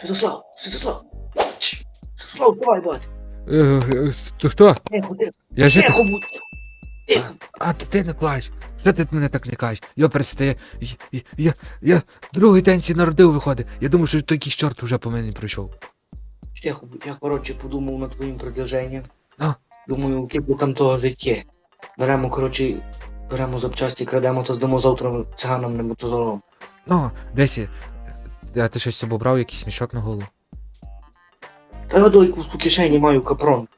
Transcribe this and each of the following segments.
Святослав, Святослав. Святослав, давай, бать. Е, е, хто? Тихо, тихо. Я жити. Тихо будь. Тихо. А, то ти не клач. Що ти мене так лякаєш? Я перестає. Я, я, я, другий день сі народив виходить. Я думав, що той якийсь чорт уже по мені прийшов. Тихо будь. Я, коротше, подумав над твоїм предложенням. А? Думаю, кілька там того життя. Беремо, коротше, беремо запчасті, крадемо та здамо завтра циганам не мотозолом. Ну, десь. А ти щось собі брав, якийсь мішок на голову? Та я до якусь у кишені маю капрон.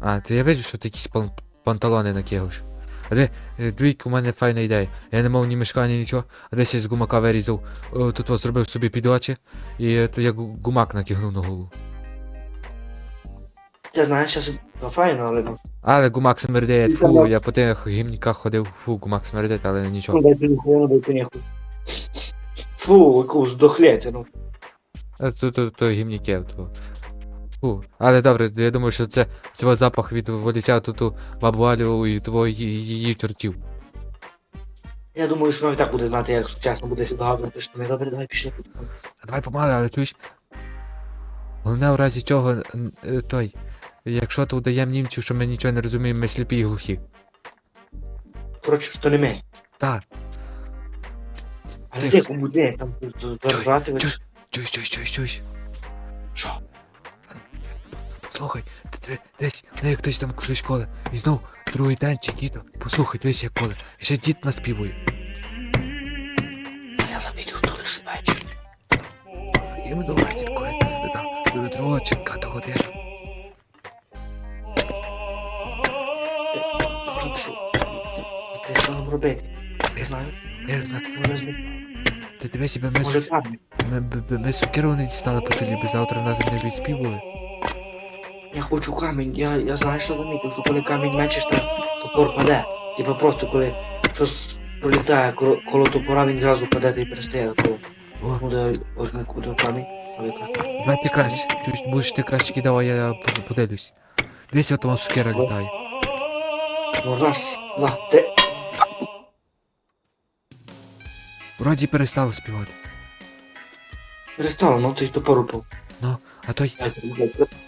А, ти я бачу, що ти якісь пан- панталони накигаєш. А де, е, двійка, у мене файна ідея. Я не мав ні мішка, ні нічого, а десь я з гумака вирізав. О, тут ось зробив собі під очі, і е, то я гумак накигнув на голову. Ти знаєш, зараз файно, але ну. Але гумак смердить, фу, я по тих гімніках ходив, фу, гумак смердить, але Ну, нічого. дай ти. Фу, якусь дохлятину. А То, то, то гімніків, то. Фу. Але добре, я думаю, що це, це запах від водиця тут у бабу і твої її чортів. Я думаю, що і так буде знати, як чесно буде догадувати, що ми добре, давай пішли. А давай помали, але чуєш. Головне в разі чого е, той. Якщо то удаємо німців, що ми нічого не розуміємо, ми сліпі і глухі. Коротше, що не ми. Так, Але ти кому де, там чуєш, чуєш, чуєш, чуєш, чуєш. Що? Слухай, десь, не як хтось там щось коле. І знов другий день чи діто. Послухай, дивись як коле. І ще дід наспівує. Я завідів, що лише вечір. І ми давай, коли до другого чи п'яту годину. Ти що нам робити? Не знаю. Я знаю, ти дивись, би ми, може су- там. ми, ми, ми, ми сукеру не дістали почали, би завтра нас не відспівали. Я хочу камінь, я, я знаю, що замітив, що коли камінь мечеш, то топор паде. Типа просто коли щось пролітає коло, коло топора, він зразу паде та й перестає. Коли О, буде возьму куди камінь, велика. давай ти краще, чуєш, будеш ти краще кидав, а я по- подивлюсь. Дивись, от вона сукера літає. Ну раз, два, три. Вроді перестало співати. Перестало, ну той топор упав. А той,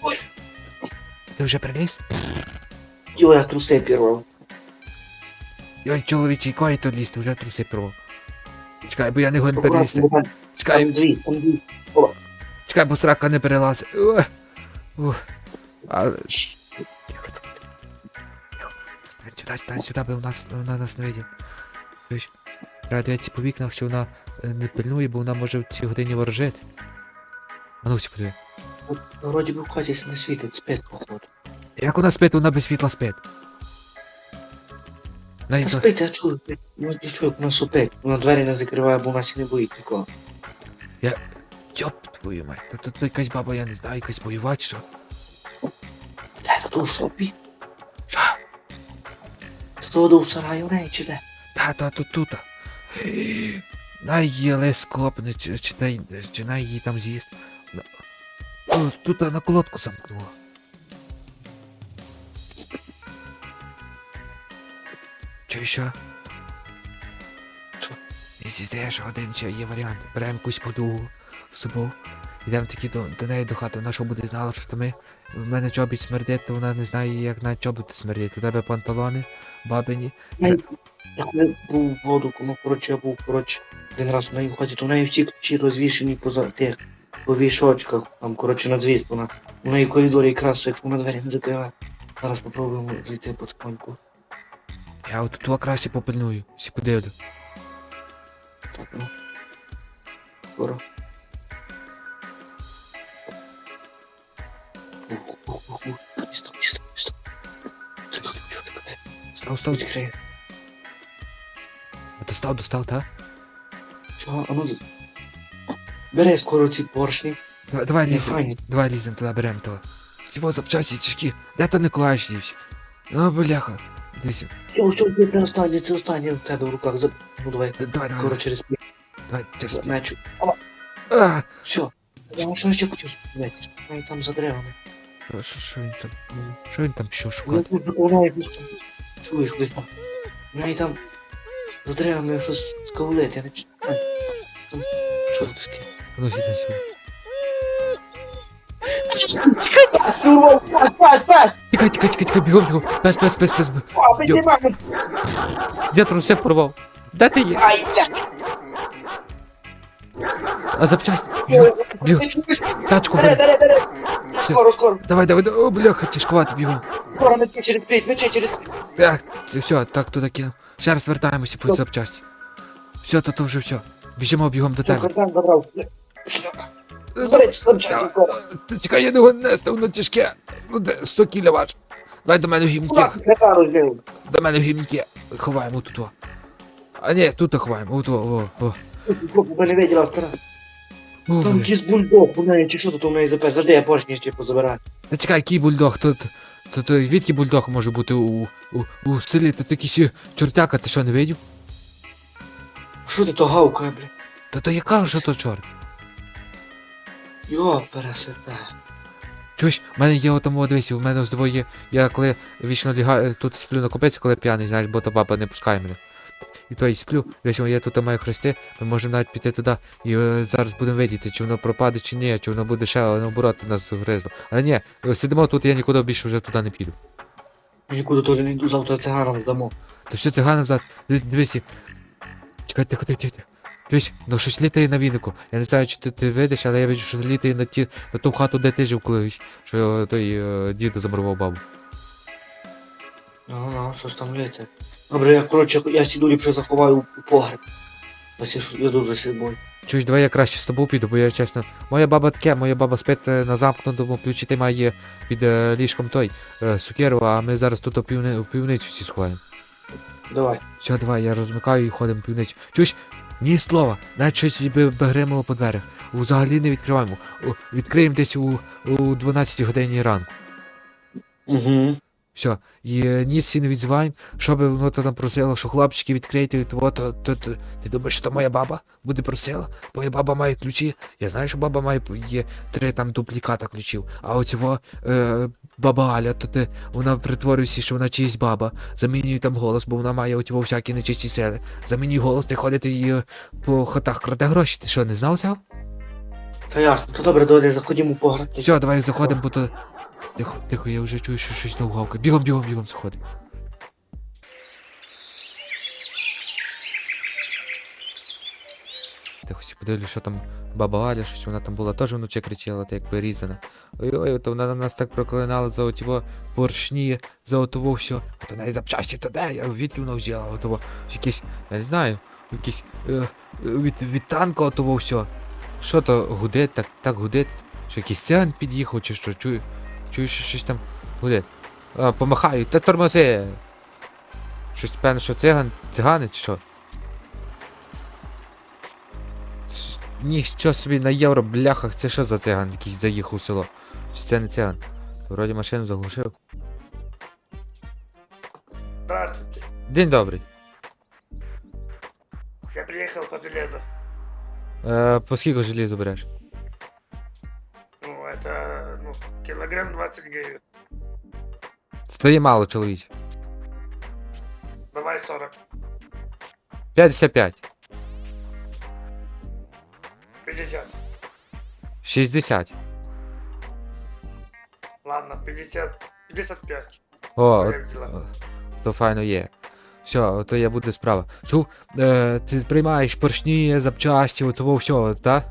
Ой, ти вже приліз? Йо, я труси пірвав. Йой, чоловічий, кой то лізти, вже труси порвав. Чекай, бо я не гон Аккуратно, перелізти. бо там- дві, там дві. чекай, бо срака не перелазить. Ух. Ух. А. Тихо, тихо. Стань сюди, стань сюди, бо вона, вона нас не видить. Чуєш? Треба дивитися по вікнах, що вона е, не пильнує, бо вона може в цій годині ворожити. А ну, подиви. От, Вроді би в хаті не світить, спить, походу. Як вона спить, вона без світла спить. Та то... спить, я чую, я чую, як вона супить. Вона двері не закриває, бо вона сі не боїть нікого. Йоп, твою мать. Тут, тут якась баба, я не знаю, якась воювати, що? Де тут у шопі? Що? Того до сараю неї чи де? Та, та, тут, тут. Най її лес копне, чи, чи, чи най її там з'їсть. Тут на колодку замкнула. Чи що? Що? Якщо здаєш один ще є варіант. Беремо якусь подугу з собою. Йдемо таки до, до неї до хати, вона що буде знала, що то ми. В мене чобіт смердить, то вона не знає, як на чоботи смердить. У тебе панталони, бабині. Я, був в воду, ну коротше, я був, коротше, один раз в неї хаті, то в неї всі ключі розвішені поза тих, по вішочках, там, коротше, на звіст вона. У неї в коридорі якраз, якщо вона двері не закриває. Зараз попробуємо зайти потихоньку. Я от тут краще попильную, всі подивлю. Так, ну. Скоро. Чого ти куди? Став, став. Відкрий. А достав, достав, та? Чого? А ну, Бери скоро ці поршні. Давай, давай лізем. Давай лізем туди, беремо то. Всього запчасті чешки. Де то Николаївич дівся? О, бляха. Дивись. Все, все, це останнє, це останнє в тебе в руках. За- Ну давай, Давай, давай, скоро через пів давай, через... мечу. А! Все. Я що ще хотів сказати? Там за деревами. Що, що він там? Що він там пішов Я шукати? тут заповняю просто. Чуєш, блядь? Навіть там за деревами щось скавулить, я не чую. Там- Що це таке? Ну, сідай сюди. Тікай, тікай, тікай, тікай, бігом, бігом. Пес, пес, пес, пес. Я труси порвав. Де ти є? Ай, я! А запчасть. Бігом, бігом. Тачку бери. Скоро, скоро! Давай, давай, давай. О, бляха, тяжкувати бігом. Скоро мечі через пліт, мечі через Так, це все, так туди кинув. Ще раз вертаємося по запчасті. Все, то то вже все. Біжимо бігом до тебе. Кардан забрав. Бери, слабчай, скоро. Ти чекай, я його нести, воно тяжке. Ну де, 100 кіля ваш. Давай до мене в розбив? До мене в гімніки. Ховаємо тут. О. А ні, тут ховаємо. От, о, о, о. Не виділа стара. Там якийсь бульдог у неї, чи що тут у неї запер? Завжди я поршні ще позабираю. Та чекай, який бульдог, тут. То, то відки бульдог може бути у, у, у селі, та такий ще чортяка, ти що не видів? Що ти то гавкає, бля? Та то яка ж то чорт? Йо, пересете. Чуєш, в мене є отому, дивись, у мене з двоє є. Я коли вічно лягаю, тут сплю на копеці, коли п'яний, знаєш, бо то баба не пускає мене. І то і сплю, десь я тут маю хрести, ми можемо навіть піти туди і е, зараз будемо видіти, чи воно пропаде, чи ні, чи воно буде ще наоборот нас гризло. Але ні, е, сидимо тут, я нікуди більше вже туди не піду. Я нікуди теж не йду, завтра циганам здамо. Все цигани взад, Диві- дивись. Чекай, тихо, тихо, тихо. Дивись, ну щось літає на вінику. Я не знаю, чи ти, ти видиш, але я бачу, що літає на ті, на ту хату, де ти жив колись, що той е, дід замурував бабу. Ага, щось там лється. Добре, я, коротше, я сіду ліпше заховаю у погреб. Ось я ж- я дуже сибой. Чуєш, давай я краще з тобою піду, бо я чесно. Моя баба таке, моя баба спить е, на замкнутому ключі, ти має під е, ліжком той е, сукеру, а ми зараз тут у, півни, у півницю всі сховаємо. Давай. Все, давай, я розмикаю і ходимо в півницю. Чуєш, ні слова, навіть щось би гримало по дверях. Взагалі не відкриваємо. О, Відкриємо десь у, у 12 годині ранку. Угу. Все, і е, ніс всі не відзиваємо, що би воно то там просило, що хлопчики відкрийте, то, то, то, то, ти думаєш, що моя баба буде просила? Моя баба має ключі. Я знаю, що баба має є три там дупліката ключів. А оцього е, баба Аля, то ти, вона притворюється, що вона чиїсь баба, замінює там голос, бо вона має оцього всякі нечисті сили. Замінює голос, ти ходити і е, по хатах краде гроші. Ти що, не знав цього? Та ясно, то добре, доля, заходимо у погреб. Все, давай заходимо, бо то. Тихо, тихо, я вже чую, що щось навгавка. Бігом, бігом, бігом заходимо. Тихо, сі подивлюсь, що там баба Аля, щось вона там була, теж вночі кричала, та якби різана. Ой-ой, то вона на нас так проклинала за отіво поршні, за отово все. А то навіть запчасті, то де? Я відки вона взяла отово. Якісь, я не знаю, якісь е, е, від, від танка отово все. Що то гудить, так, так гудить, що якийсь циган під'їхав, чи що, чую, чую, що щось там гудить. А, помахаю, та тормози. Щось певно, що циган, цигани чи що? Ніщо собі на євро бляхах, це що за циган якийсь заїхав у село? Чи це не циган? Вроді машину заглушив. Здравствуйте. День добрий. Я приехал по железу. Е, по скільки желізу береш? Ну, это, ну, килограмм 20 гривен. Це мало, чоловіче. Давай 40. 55. 50. 60. Ладно, 50. 55. О, Як от, діла? о, то файно є. Все, то я буде справа. Чув, е, ти приймаєш поршні, запчасті, оцього всього, так?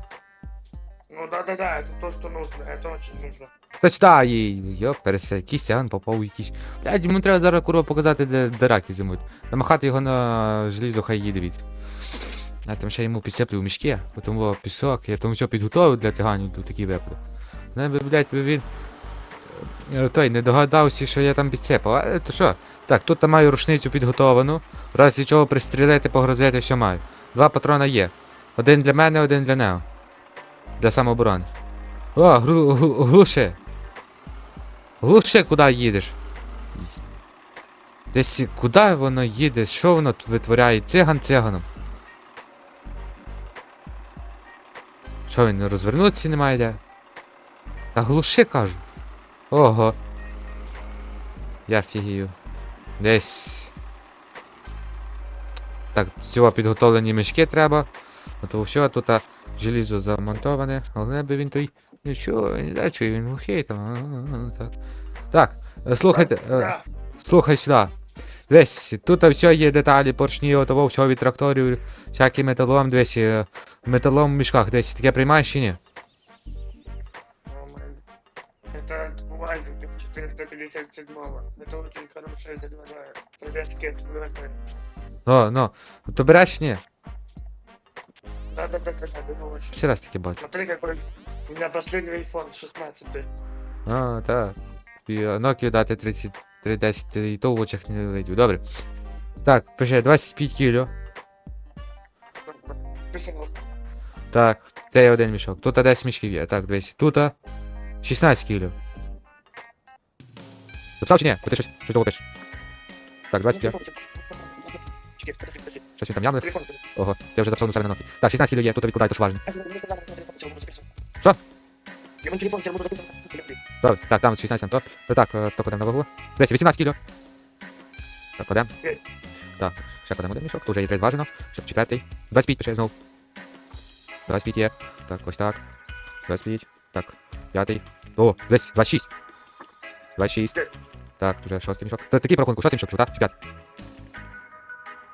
Ну да-да-да, это то, что нужно. Это очень нужно. Та сюди їй, йоп, пересе, якийсь сян попав якийсь. Блядь, йому треба зараз курва показати, де, де раки зимують. Намахати його на желізо, хай їде від. А там ще йому підсиплю в мішки, потім було пісок, я там все підготовив для циганів до такі випадки. Ну, блядь, він. е, Той не догадався, що я там підсипав. А то що? Так, тут там маю рушницю підготовану. В разі чого пристрілити, погрозити, все маю. Два патрона є. Один для мене, один для нього. Для самооборони. О, гру, глу- глуши. Глуши, куди їдеш? Десь куди воно їде? Що воно тут витворяє? Циган циганом. Що він розвернутися немає де? Та глуши кажу. Ого. Я фігію. Десь. Так, цього підготовлені мішки треба. А то все тут а, Желізо замонтоване, але би він той. Нічого, не знаю, чи він глухий там. Так. Так, слухайте. е, Слухай сюди. Десь, тут все є деталі, поршні, отого всього від тракторів, всякий металолом, десь, е, металолом в мішках, десь таке приймаєш чи ні? 457-го. Это очень хорошая заливная советский отвлекай. Ну, ну, то береш ні? Да-да-да-да, это очень. Ще раз таке бачу. Смотри, какой у меня последний iPhone 16. А, так. І Nokia дати 3310 і то в очах не видів. Добре. Так, пише 25 кіло. Писано. Так, це є один мішок. Тут 10 мішків є. Так, дивись. Тут 16 кіло. Записав чи ні? Бо ти щось, щось довго пишеш. Так, 25. Чекай, подожди, подожди. Щось він там явно. Телефон. Ого, я вже записав на на Nokia. Так, 16 кіло є, тут відкладай, то ж важно. Що? Я мой телефон тебе буду записывать. Добре, так, там 16 то. То так, е, то кладемо на вагу. Десь 18 кіло. Так, кладемо. Так, ще кладемо один мішок, тут вже є 3 зважено. Ще четвертий. 25 пише знову. 25 є. Так, ось так. 25. Так, п'ятий. О, десь 26. 26. Так, тут вже шостий мішок. Та такий по рахунку, шостий мішок, чув, так? Чи п'ятий?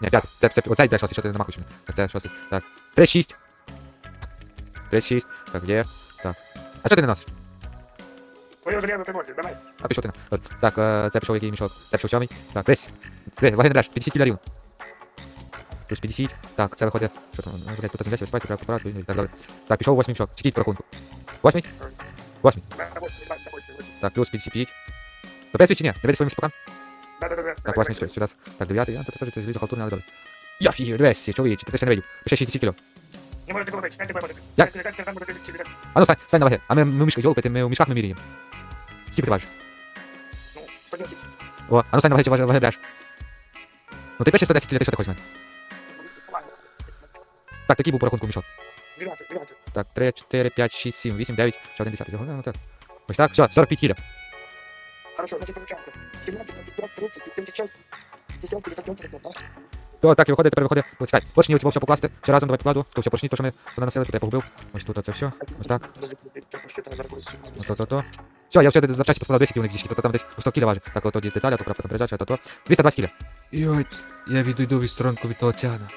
Ні, п'ятий. Це, це, оцей йде шостий, що ти намахуєш. мені? Так, це шостий. Так. 36. 36. Так, є. Так. А що ти не носиш? Твое железо ты можешь, давай. А пішов ти на. От, так, е, це пішов який мішок. Це пішов сьомий. Так, десь. Де, ваги не бреш, 50 кілярів. Плюс 50. Так, це виходить. Що там? Ну, блядь, тут 80, висипати, треба апарат, і так добре. Так, пішов восьмий мішок. Чекіть по рахунку. Восьмий? Восьмий. Так, плюс 55. Дописуй чи ні? Не веди своїм спокам? Да-да-да. Так, восьмий сюди. сюди. Так, дев'ятий. А, тут теж це залізо халтурне, але добре. Я чоловіче, ти ще не видів. Пише 60 кіло. Не говорить, ты поможешь? Як? Ты там будешь А ну, стань, стань на ваги. А ми, ми в мішках, йолпити, ми у мішках ми міряємо. Скільки ти важиш? Ну, 110. О, а ну стань на чи ваги, ваги. Ну ти пишеш 110 кіло, ти що ти хочеш? Так, такий був по рахунку мішок. 12, 12. Так, 3, 4, 5, 6, 7, 8, 9, ще один десятий. Ну, так. Ось так, все, 45 кіля. Хорошо, значит, получается. 17, 25, 30, 56, 50, 55, 45, да? То так і виходить, тепер виходить. Ось чекай, поршні оці все покласти. Все разом давай покладу. То все поршні, то що ми понаносили, тут я погубив. Ось тут це все. Ось так. То, то, то. Все, я все це запчасті поскладав 200 кілоних дішки, то там десь у 100 кіля важить. Так, от тоді деталі, то крапка переджача, то то. 220 кіля. Йой, я відійду від сторонку від того цяна.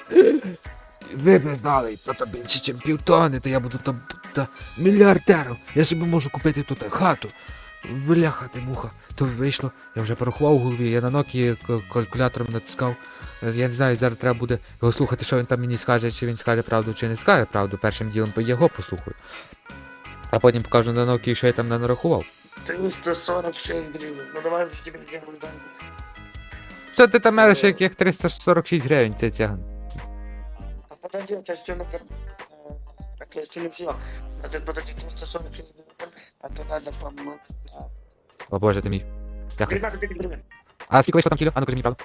Ви б не знали, то то більше, ніж півтони, то я буду там та, мільярдером. Я собі можу купити тут хату. Бляха ти муха. То вийшло, я вже порахував у голові, я на Nokia калькулятором натискав. Е, Я не знаю, зараз треба буде його слухати, що він там мені скаже, чи він скаже правду, чи не скаже правду. Першим ділом його послухаю. А потім покажу на Nokia, що я там не нарахував. 346 гривен. Ну давай в тебе да. Що ти там мериш, яких 346 гривень, це цяган? А подожди, у тебя все на кар- э, Так я еще не взял. А ты подожди, 346 гривен. А то надо, по-моему, да. О боже ти мій. Дякую. 19 тысяч гривен. А скільки вийшло там кіло? А ну кажи мені правду.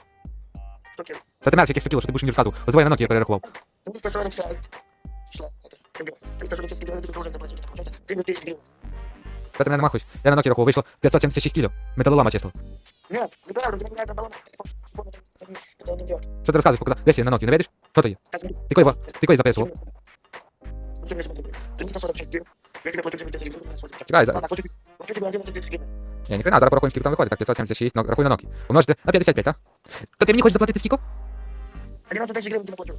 Штуки. Та ти мериш, яких 100 кіло, що ти будеш мені розказувати. От двоє на Nokia я перерахував. 346. Что? Это, как бы, 346 гривен, ты должен доплатить. Это получается 3000 гривен. Та ти мене намахуєш. Я на Nokia рахував, вийшло 576 кіло. Металолома чисто. Нет, неправда, у меня это баллон. Телефон, это не- это не идет. Що ти розказуєш, показав? Десь я на Nokia, не видиш? Що то є? Так, не- Ти кої, ба- ти кої записував? Чекай, за- Ладно, плачу тебе- плачу тебе 11 тысяч гривен. Ні, ніхрена, зараз порахуємо, скільки там виходить. Так, 576, ну, рахуй на Nokia. Помножити на 55, так? То ти мені хочеш заплатити скільки? 11 тысяч гривен тебе плачу.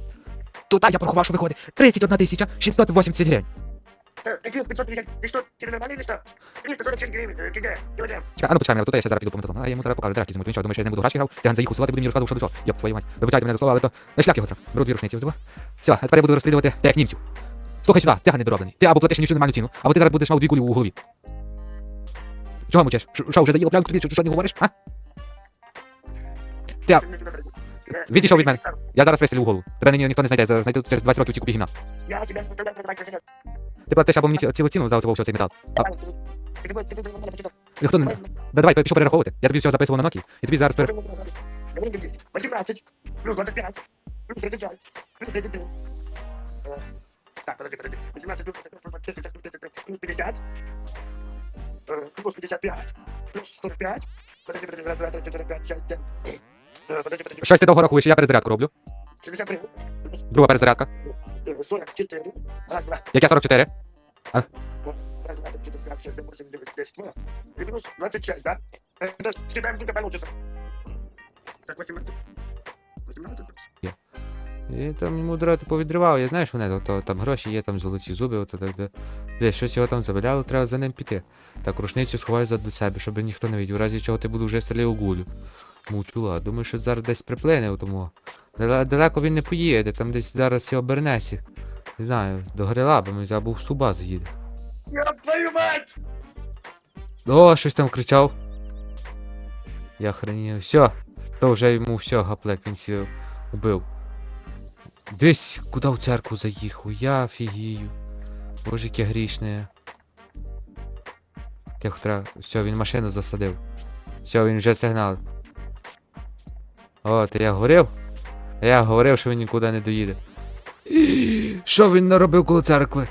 Тут я порахував, що виходить 31 тисяча 680 гривень. Э, Каких 550? Ты что, тебе нормально или что? 346 гривен, э, ГГ, ГГ. Чекай, а ну почекай мене, тут я ще зараз піду по металому. А я йому зараз покажу, драки зимуть. Він що, думає, що я з ним буду грачі грав? Циган заїхав сюди, ти буде мені розказувати, що до чого. Йоп, твою мать. Вибачайте мене за слова, але то на шлях його трав. Беру дві рушниці, ось диво. Все, а тепер я буду розстрілювати те, як німців. Слухай сюди, циган недороблений. Ти або платиш мені всю нормальну ціну, або ти зараз будеш мав дві кулі у голові. Чого мучиш? Що, що, вже заїло прямо тобі, що, що не говориш, а? Ти, а, Відійшов від мене. я зараз вистрілю у голову. Тебе ні, ніхто не знайде, за- знайде через 20 років ці купі гімна. Я тебя заставляю продавать красивец. Ти платиш або мені ці- цілу ціну за оцього всього цей метал. А, Давай, ты- ты будешь- ты будешь нормально почитать. хто не... Да давай, пішов перераховувати. Я тобі все записував на Nokia, і тобі зараз пере... Говори, говори, 18 плюс 25 плюс 35 плюс 33. Э, Так, подожди, подожди. 18 плюс 35 плюс 30 плюс 33 плюс 50. э, Плюс 55 плюс 45. Подожди, подожди, раз, два, три, четыре, пять, шесть, семь. Э, Подожди, подожди. Щось ти довго рахуєш, я перезарядку роблю. 63 плюс Друга перезарядка. э, Е, 44. Раз, два, Яке 44? раз, два, три, чотири, п'ять, шість, сім, вісім, дев'ять, десять. Ну, і плюс 26, да? Е, да, Считаем, сколько получится. Так, 18. 18 плюс. І там йому дроти повідривав, я знаю, що вони то, там гроші є, там золоті зуби, ото так де. Десь щось його там забиляло, треба за ним піти. Так, рушницю сховаю за до себе, щоб ніхто не видів. В разі чого ти буду вже стріляв у гулю. Мучула. Думаю, що зараз десь приплине у тому. Далеко він не поїде, там десь зараз і обернесі. Не знаю, до Грилабами або в Суба з'їде. Я твою мать! О, щось там кричав. Я хранію. Все, то вже йому все, гаплек, він сів убив. Десь куди в церкву заїхав, я фігію. Боже, яке грішне. Тихо, треба. Все, він машину засадив. Все, він вже сигнал. О, ти я говорив? Я говорив, що він нікуди не доїде. І, Що він наробив коло церкви?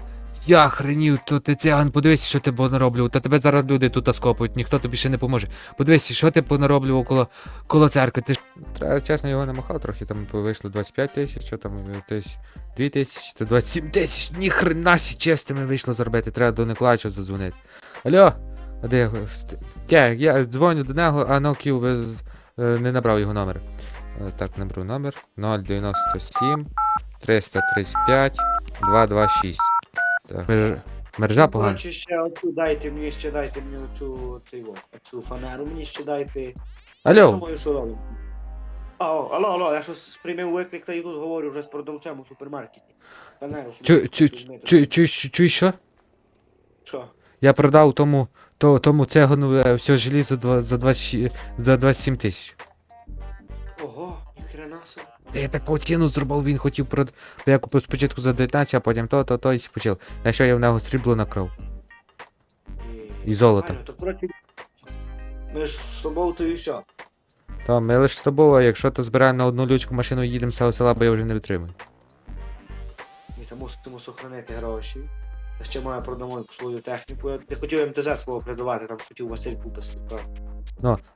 Я хренів, то ти циган, подивись, що ти понароблював. Та тебе зараз люди тут скопують, ніхто тобі ще не поможе. Подивись, що ти понароблював коло, коло церкви. Ти. Треба чесно його намахав трохи, там вийшло 25 тисяч, що там, тисяч, 2 тисячі, то 27 тисяч, ні хрена сі чистими вийшло заробити, треба до Николаєвича задзвонити. Алло, а де його? Я, я дзвоню до нього, а без, е, не набрав його номер. Е, Так, наберу номер 097 335 226. Так. Мер... Мережа погана. Коротше, ще оцю дайте мені, ще дайте мені оцю, цю, оцю фанеру, мені ще дайте. Я Алло, думаю, що робимо. Алло, алло, алло, я щось приймив виклик та йду говорю вже з продавцем у супермаркеті. Фанеру. чу, чу, чу, чу, чу, що? Що? Я продав тому, то, тому цегану е, все желізо два- за, 26 за 27 тисяч. Ого, ніхрена собі. Та я таку ціну зробив, він хотів прод... Я купив спочатку за 19, а потім то, то, то і почав. На що я в нього срібло накрав. І золото. Правильно, то коротше, ми ж з тобою то і все. То ми лише з тобою, а якщо то збираємо на одну людську машину і їдемо з цього села, бо я вже не витримую. Ми там мусимо сохранити гроші. Я ще маю продамо свою техніку. Я не хотів МТЗ свого придавати, там хотів Василь купити.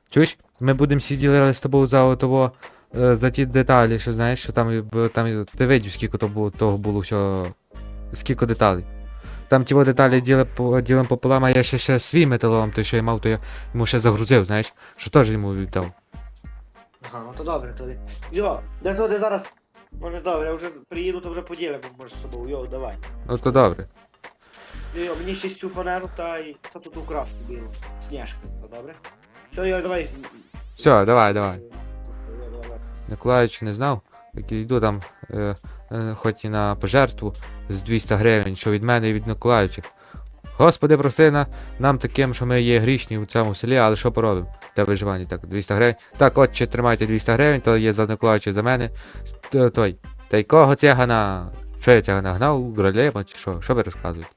Чуєш? Ми будемо сиділи з тобою за того, за ті деталі, що знаєш, що там, там ти видів, скільки то було, того було все. Скільки деталей. Там ті деталі діли ділим пополам, а я ще, ще свій металолом, той, що я мав, то я йому ще загрузив, знаєш, що теж йому віддав. Ага, ну то добре тоді. Йо, де туди зараз? Може добре, я вже приїду, то вже поділимо, може з собою. Йо, давай. Ну то добре. Йо, мені ще цю фанеру та й та тут украв білу. Сніжку, то добре? Все, йо, давай. Все, давай, давай. Миколаївич не знав, як я йду там, е, е, хоч і на пожертву з 200 гривень, що від мене і від Миколаївича. Господи, прости на, нам таким, що ми є грішні у цьому селі, але що поробимо? Для виживання, так, 200 гривень. Так, отче, тримайте 200 гривень, то є за Миколаївича за мене. Той. Та й кого цягана? Що я цягана гнав? Гролєва чи що? Що ви розказуєте?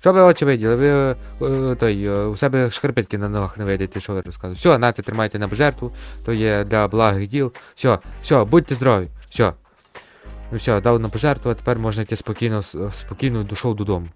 Що ви очі виділи? Ви той, е, у себе шкарпетки на ногах не вийдете, що ви розказуєте. Все, нате, тримайте на жертву, то є для благих діл. Все, все, будьте здорові. Все. Ну все, дав на пожертву, а тепер можна йти спокійно, спокійно дійшов додому.